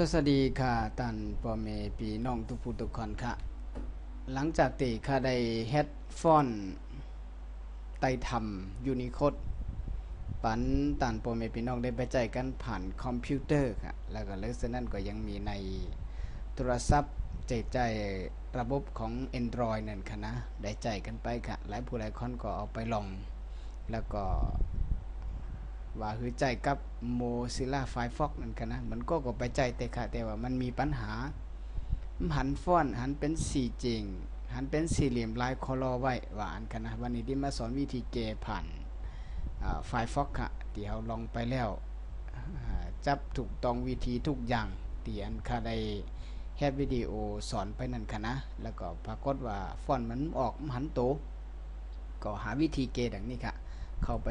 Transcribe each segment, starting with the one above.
สวัสดีค่ะตันปอเมปีน้องทุกผู้ทุกคนค่ะ หลังจากที่ข้าได้เฮดฟอนไต่ทำยูนิโคดปันตันปอเมปีน้องได้ไปใจกันผ่านคอมพิวเตอร์ค่ะ แล้วก็เลอกจากนั้นก็ยังมีในโทรศัพท์ใจใจระบบของ Android นั่นค่ะนะ ได้ใจกันไปค่ะ หลายผู้หลายคนก็เอาไปลอง แล้วก็ ว่าคือใจกับ Mozilla Firefox นั่นกันนะมันก็ก็ไปใจแต่ค่ะแต่ว่ามันมีปัญหาหันฟอนหันเป็นสี่จริง หันเป็นสี่เหลี่ยมลายคอลอไว้ว่าอันกันนะวันนี้ที่มาสอนวิธีแก้ผ่านไฟฟอกค่ะที่เราลองไปแล้วจับถูกต้องวิธีทุกอย่างที่อันค่ะได้แฮปวิดีโอสอนไปนั่นค่ะนะแล้วก็ปรากฏว่าฟอนมันออกมันหันโต ก็หาวิธีเกดังนี้ค่ะ เข้าไป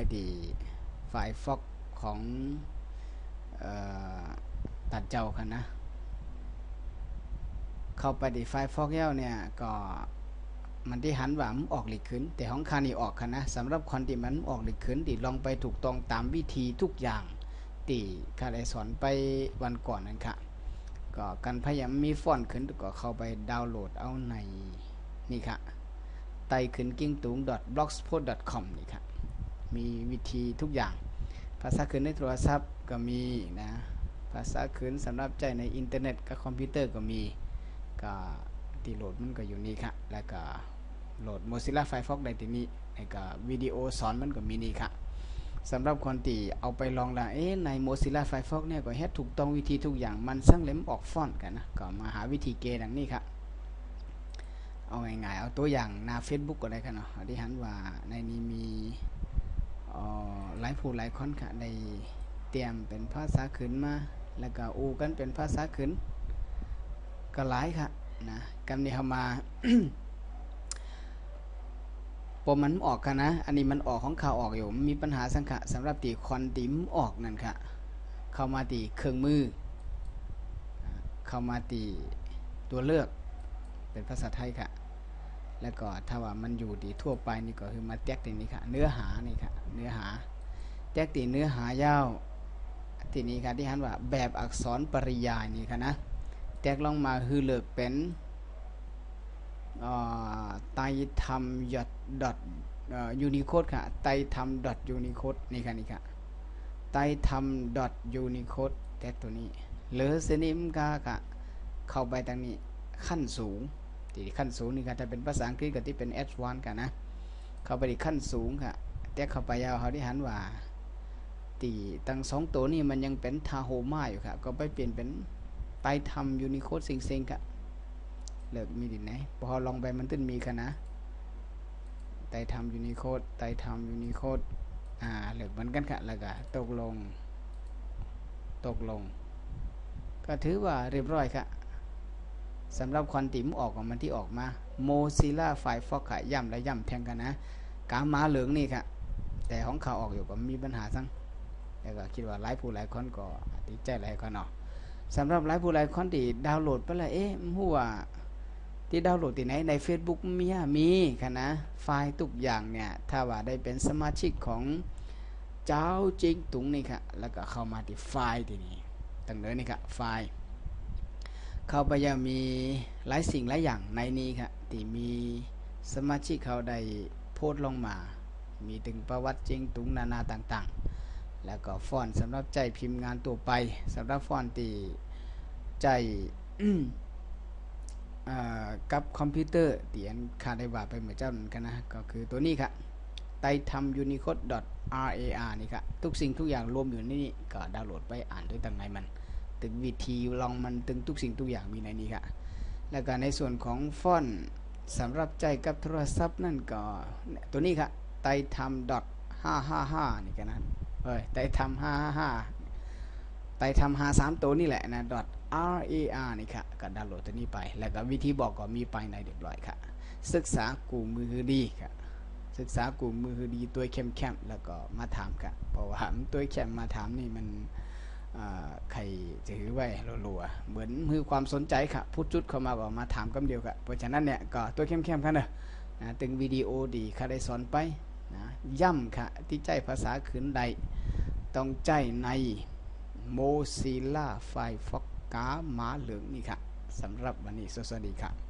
ที่ไฟฟอกของออตัดเจ้าค่ะนะ เข้าไปที่ไฟฟอกแล้วเนี่ย ก็มันที่หันว่ามันออกหลีกขึ้น แต่ของคานี่ออกค่ะนะสำหรับคนที่มันออกหลีกขึ้นที่ลองไปถูกต้องตามวิธีทุกอย่างที่ข้าไดสอนไปวันก่อนนั่นค่ะ ก็การพยายามมีฟอนต์ขึ้นก็เข้าไปดาวน์โหลดเอาในนี่ค่ะไตขึ้นกิ้งตุง blogspot.com นี่ค่ะ มีวิธีทุกอย่าง ภาษาขึ้นในโทรศัพท์ก็มีนะภาษาขึ้นสำหรับใจในอินเทอร์เน็ตกับคอมพิวเตอร์ก็มีก็ที่โหลดมันก็อยู่นี่ค่ะแล้วก็โหลด Mozilla Firefox ได้ที่นี่แล้วก็วิดีโอสอนมันก็มีนี่ค่ะสำหรับคนที่เอาไปลองละเอ๊ะใน Mozilla Firefox เนี่ยก็เฮ็ดถูกต้องวิธีทุกอย่างมันสั่งเล่มออกฟอนต์กันนะก็มาหาวิธีเกดังนี้ค่ะเอาง่ายๆเอาตัวอย่างหน้า Facebook ก็ได้ค่ะเนาะที่หันว่าในนี้มี ลายผู้หลายคนค่ะได้เตรียมเป็นภาษาขึ้นมา แล้วก็อูกันเป็นภาษาขึ้น ก็หลายค่ะนะกำนี้เขามาปมมันออกค่ะนะ อันนี้มันออกของข่าวออกอยู่ มีปัญหาสังขะสำหรับตีคอนติมออกนั่นค่ะ เข้ามาตีเครื่องมือ เข้ามาตีตัวเลือก เป็นภาษาไทยค่ะ แล้วก็ถ้าว่ามันอยู่ตีทั่วไปนี่ก็คือมาแตกตีนี้ค่ะ เนื้อหานี่ค่ะ เนื้อหา แตกตีเนื้อหายาวทีนี้ค่ะที่หันว่าแบบอักษรปริยายนี่ค่ะนะแตกลงมาคือเลิกเป็นไตทำยดดอทยูนิโคดค่ะไตทำดอทยูนิโคดนี่ค่ะนี่ค่ะไตทำดอทยูนิโคดแตกตัวนี้หรือเซนิมกาค่ะเข้าไปทางนี้ขั้นสูงที่ขั้นสูงนี่ค่ะถ้าเป็นภาษาอังกฤษก็ที่เป็น H1 กันนะเข้าไปที่ขั้นสูงค่ะแตกเข้าไปยาวเขาที่หันว่า ตีตั้งสองตัวนี้มันยังเป็นทาโฮมาอยู่ค่ะก็ไปเปลี่ยนเป็นไตทำยูนิโคดซิงซิงค่ะเลิกมีดินไหนพอลองไปมันตึ้นมีค่ะนะไตทำยูนิโคดไตทำยูนิโคดอ่าเลิกเหมือนกันค่ะแล้วก็ตกลง ตกลง ก็ถือว่าเรียบร้อยค่ะสำหรับคอนติมออกของมันที่ออกมา Mozilla Firefox ค่ะย่ำและย่ำแทงกันนะกามาเหลืองนี่ค่ะแต่ของเขาออกอยู่ก็มีปัญหาซัง แล้วก็คิดว่าหลายผู้หลายคนก็ติดใจหลายคนเนาะสำหรับหลายผู้หลายคนที่ดาวน์โหลดไปล้วเอ๊ะหัวที่ดาวน์โหลดที่ไหนใน Facebook มีมีค่ะนะไฟล์ทุกอย่างเนี่ยถ้าว่าได้เป็นสมาชิกของเจ้าจริงตุงนี่ค่ะแล้วก็เข้ามาที่ไฟล์ที่นี่ตั้งเลยนี่ค่ะไฟล์เข้าไปยังมีหลายสิ่งหลายอย่างในนี้ค่ะที่มีสมาชิกเขาได้โพสต์ลงมา มีถึงประวัติจริงตุงนานาต่างๆ แล้วก็ฟอนต์สำหรับใจพิมพ์งานตัวไปสำหรับฟอนตีใจกับคอมพิวเตอร์เตียนคาได้ว่าไปเหมือนเจ้านั้นกันนะ ก็คือตัวนี้ค่ะไตทำ unicode rar นี่ค่ะทุกสิ่งทุกอย่างรวมอยู่ในนี้ก็ดาวน์โหลดไปอ่านด้วยต่างไงมัน ถึงวิธีลองมันถึงทุกสิ่งทุกอย่างมีในนี้ค่ะ แล้วก็ในส่วนของฟอนต์สำหรับใจกับโทรศัพท์นั่นก็ตัวนี้ค่ะไตทำ 555 นี่กันนะ เฮ้ยไตทำ555ไตทำ53ตัวนี่แหละนะ rar นี่ค่ะก็ดาวน์โหลดตัวนี้ไป แล้วก็วิธีบอกก็มีไปในเรียบร้อยค่ะ ศึกษากูมือดีค่ะ ศึกษากูมือดีตัวเข้มแคมแล้วก็มาถามค่ะ เพราะว่าตัวเข้มมาถามนี่มันใครจะถือไว้รัวๆเหมือนมือความสนใจค่ะ พูดจุดเข้ามาก็มาถามคำเดียวค่ะ เพราะฉะนั้นเนี่ยก็ตัวเข้มๆค่ะเนอะนะตึงวิดีโอดีค่ะได้สอนไป นะย่ำค่ะที่ใจภาษาขืนใด ต้องใจในโมซิล่าไฟฟอกกาหมาเหลืองนี่ค่ะสำหรับวันนี้สวัสดีค่ะ